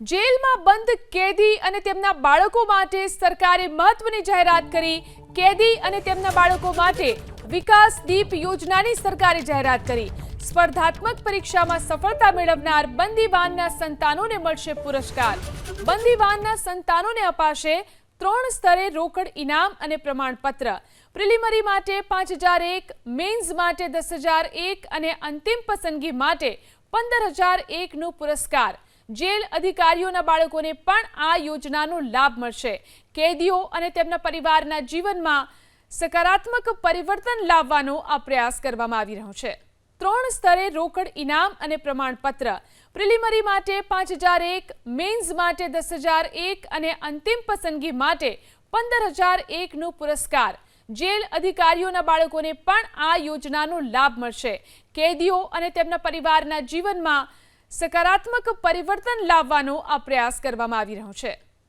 જેલમાં બંધ કેદી અને તેમના બાળકો માટે સરકારે મહત્વની જાહેરાત કરી. કેદી અને તેમના બાળકો માટે વિકાસ દીપ યોજનાની સરકારે જાહેરાત કરી. સ્પર્ધાત્મક પરીક્ષામાં સફળતા મેળવનાર બંદીવાનના સંતાનોને મળશે પુરસ્કાર. બંદીવાનના સંતાનોને અપાશે ત્રણ સ્તરે રોકડ ઇનામ અને પ્રમાણપત્ર. પ્રિલિમરી માટે પાંચ હજાર એક, મેન્સ માટે દસ હજાર એક અને અંતિમ પસંદગી માટે પંદર હજાર એકનું પુરસ્કાર. જેલ અધિકારીઓના બાળકોને પણ આ યોજનાનો લાભ મળશે. કેદીઓ અને તેમના પરિવારના જીવનમાં સકારાત્મક પરિવર્તન લાવવાનો આ પ્રયાસ કરવામાં આવી રહ્યો છે. ત્રણ સ્તરે રોકડ ઇનામ અને પ્રમાણપત્ર. પ્રિલિમરી માટે પાંચ હજાર એક, મેન્સ માટે દસ હજાર એક અને અંતિમ પસંદગી માટે પંદર હજાર એકનું પુરસ્કાર. જેલ અધિકારીઓના બાળકોને પણ આ યોજનાનો લાભ મળશે. કેદીઓ અને તેમના પરિવારના જીવનમાં સકારાત્મક પરિવર્તન લાવવાનો આ પ્રયાસ કરવામાં આવી રહ્યો છે.